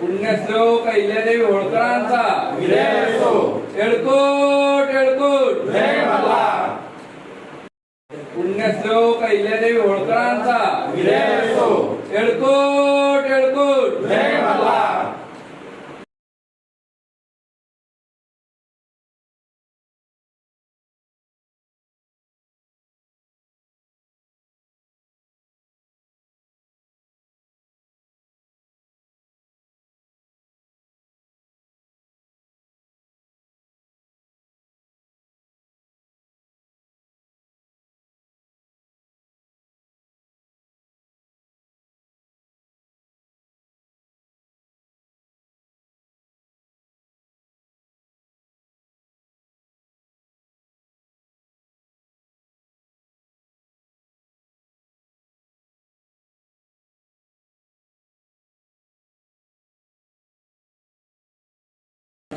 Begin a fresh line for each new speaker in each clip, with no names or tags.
पुण्यश्लोक अहिल्यादेवी होळकरांचा एळकोट एळकोट. पुण्यश्लोक अहिल्यादेवी होळकरांचा एळकोट एळकोट.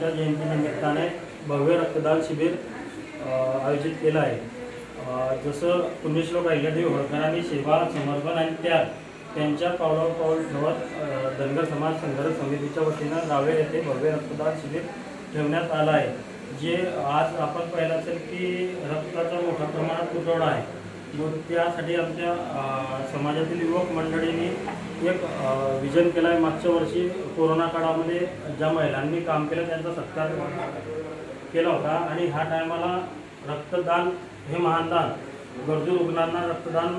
च्या जयंतीनिमित्ताने भव्य रक्तदान शिबिर आयोजित केलं आहे. जसं पुण्यश्लोक अहिल्यादेवी होळकरांनी सेवा समर्पण आणि त्याग त्यांच्या पावलावर पाऊल ठेवत धनगर समाज संघर्ष समितीच्या वतीनं रावेर येथे भव्य रक्तदान शिबिर ठेवण्यात आलं आहे. जे आज आपण पाहिलं असेल की रक्ताचा मोठ्या प्रमाणात तुटवडा आहे. मग त्यासाठी आमच्या समाजातील युवक मंडळींनी एक विजन केला आहे मागच्या वर्षी कोरोना काळामध्ये ज्या महिलांनी काम केलं त्यांचा सत्कार केला होता आणि ह्या टायमाला रक्तदान हे महान दान गरजू रुग्णांना रक्तदान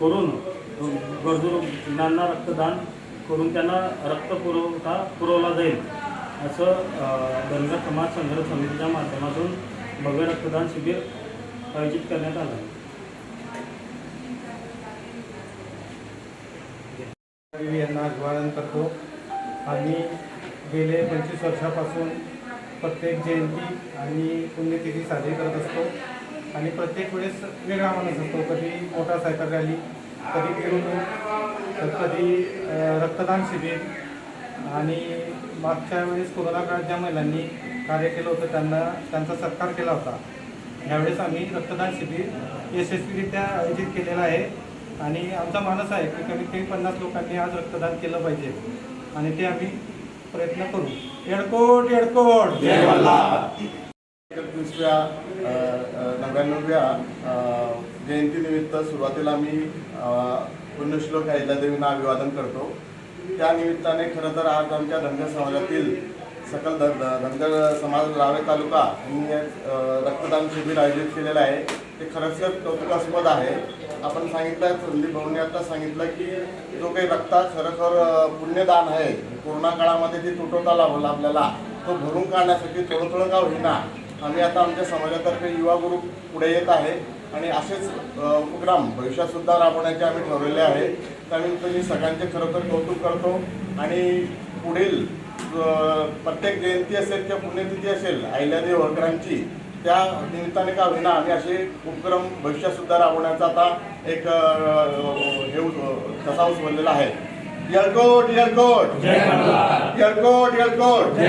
करून गरजू रुग्णांना रक्तदान करून त्यांना रक्त पुरवठा पुरवला जाईल असं धनगर समाज संघर्ष समितीच्या माध्यमातून भव्य रक्तदान शिबिर आयोजित करण्यात आलं.
देवी यांना अभिवादन करतो. आम्ही गेले पंचवीस वर्षापासून प्रत्येक जयंती आणि पुण्यतिथी साजरी करत असतो. आणि प्रत्येक वेळेस वेगळा माणूस असतो. कधी मोटारसायकल रॅली कधी मिरवणूक तर कधी रक्तदान शिबिर. आणि मागच्या वेळेस कोरोना काळात ज्या महिलांनी कार्य केलं होतं त्यांना त्यांचा सत्कार केला होता. यावेळेस आम्ही रक्तदान शिबिर यशस्वीरित्या आयोजित केलेलं आहे. आणि आमचा मानस आहे की कमीत कमी पन्नास लोकांनी आज रक्तदान केलं पाहिजे. आणि ते आम्ही प्रयत्न करू. येडकोट येडकोट!
एकवीसव्या अ, अ, नव्याण्णव्या जयंतीनिमित्त सुरुवातीला आम्ही पुण्यश्लोक अहिल्यादेवींना अभिवादन करतो. त्या निमित्ताने खरं तर आज आमच्या धनगर समाजातील सकल धनगर समाज रावे तालुका यांनी रक्तदान शिबिर आयोजित केलेलं आहे. ते खरंच कौतुकास्पद आहे. आपण सांगितलं संदीप भाऊने आता सांगितलं की जो काही रक्ता खरोखर पुण्यदान आहे. कोरोना काळामध्ये जी तुटवता लाभला आपल्याला तो भरून काढण्यासाठी थोडं थोडं का होईना? आम्ही आता आमच्या समाजातर्फे युवा ग्रुप पुढे येत आहे आणि असेच उपक्रम भविष्यातसुद्धा राबवण्याचे आम्ही ठरवले आहे. त्यानिमित्त मी सगळ्यांचे खरोखर कौतुक करतो आणि पुढील प्रत्येक जयंती असेल किंवा पुण्यतिथी असेल अहिल्यादेव होळकरांची त्या निमित्ताने का होईना आम्ही असे उपक्रम भविष्यात सुद्धा राबवण्याचा आता एक हे तसा उचललेला आहे. यलकोट यलकोट यलकोट यलकोट